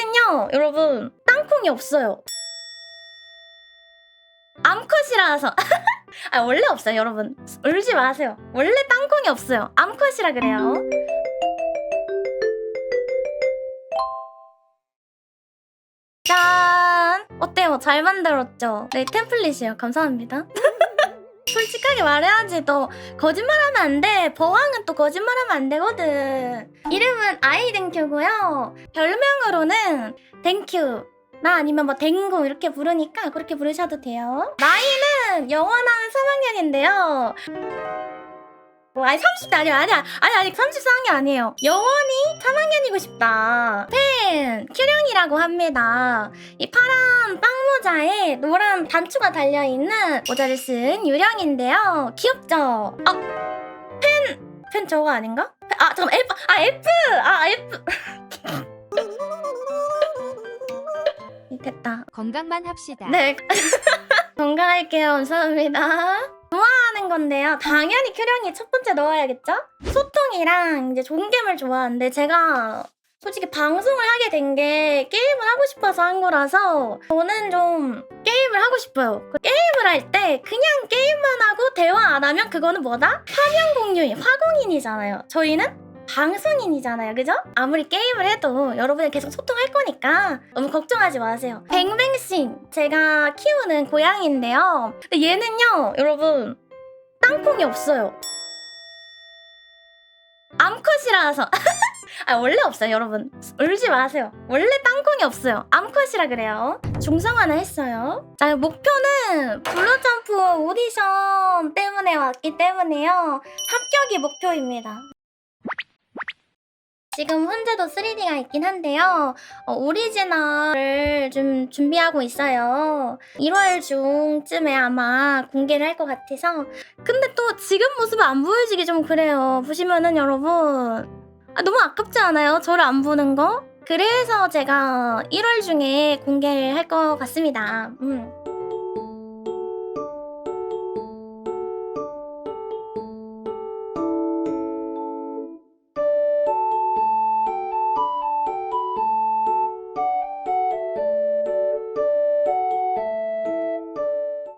요 여러분 땅콩이 없어요. 암컷이라서 아 원래 없어요 여러분. 울지 마세요. 원래 땅콩이 없어요. 암컷이라 그래요. 짠! 어때요? 잘 만들었죠? 네 템플릿이요. 감사합니다 솔직하게 말해야지. 너 거짓말하면 안 돼. 버왕은 또 거짓말하면 안 되거든. 이름은 아이댕큐고요. 별명으로는 댕큐. 나 아니면 뭐 댕구 이렇게 부르니까 그렇게 부르셔도 돼요. 나이는 영원한 3학년인데요. 뭐 아니 30대 아니야 아니야 아니 아니 34학년 아니에요. 영원히 3학년이고 싶다 팬 큐령이라고 합니다 이 파란 빵 모자에 노란 단추가 달려있는 모자를 쓴 유령인데요 귀엽죠? 아 팬! 팬 저거 아닌가? 아 잠깐 F 아 F 아 F 됐다 건강만 합시다. 네. 건강할게요. 감사합니다. 좋아하는 건데요. 당연히 큐령이 첫 번째 넣어야겠죠? 소통이랑 이제 존겜을 좋아하는데 제가 솔직히 방송을 하게 된 게 게임을 하고 싶어서 한 거라서 저는 좀 게임을 하고 싶어요. 그 게임을 할 때 그냥 게임만 하고 대화 안 하면 그거는 뭐다? 화면 공유인, 화공인이잖아요. 저희는 방송인이잖아요. 그죠? 아무리 게임을 해도 여러분이 계속 소통할 거니까 너무 걱정하지 마세요. 뱅뱅싱 제가 키우는 고양이인데요. 근데 얘는요, 여러분 땅콩이 없어요. 암컷이라서 아 원래 없어요 여러분 울지 마세요 원래 땅콩이 없어요 암컷이라 그래요 중성화는 했어요 자 목표는 블루점프 오디션 때문에 왔기 때문에요 합격이 목표입니다 지금 현재도 3D가 있긴 한데요. 어, 오리지널을 좀 준비하고 있어요. 1월 중쯤에 아마 공개를 할 것 같아서. 근데 또 지금 모습을 안 보여주기 좀 그래요. 보시면은 여러분. 아, 너무 아깝지 않아요? 저를 안 보는 거? 그래서 제가 1월 중에 공개를 할 것 같습니다. 음.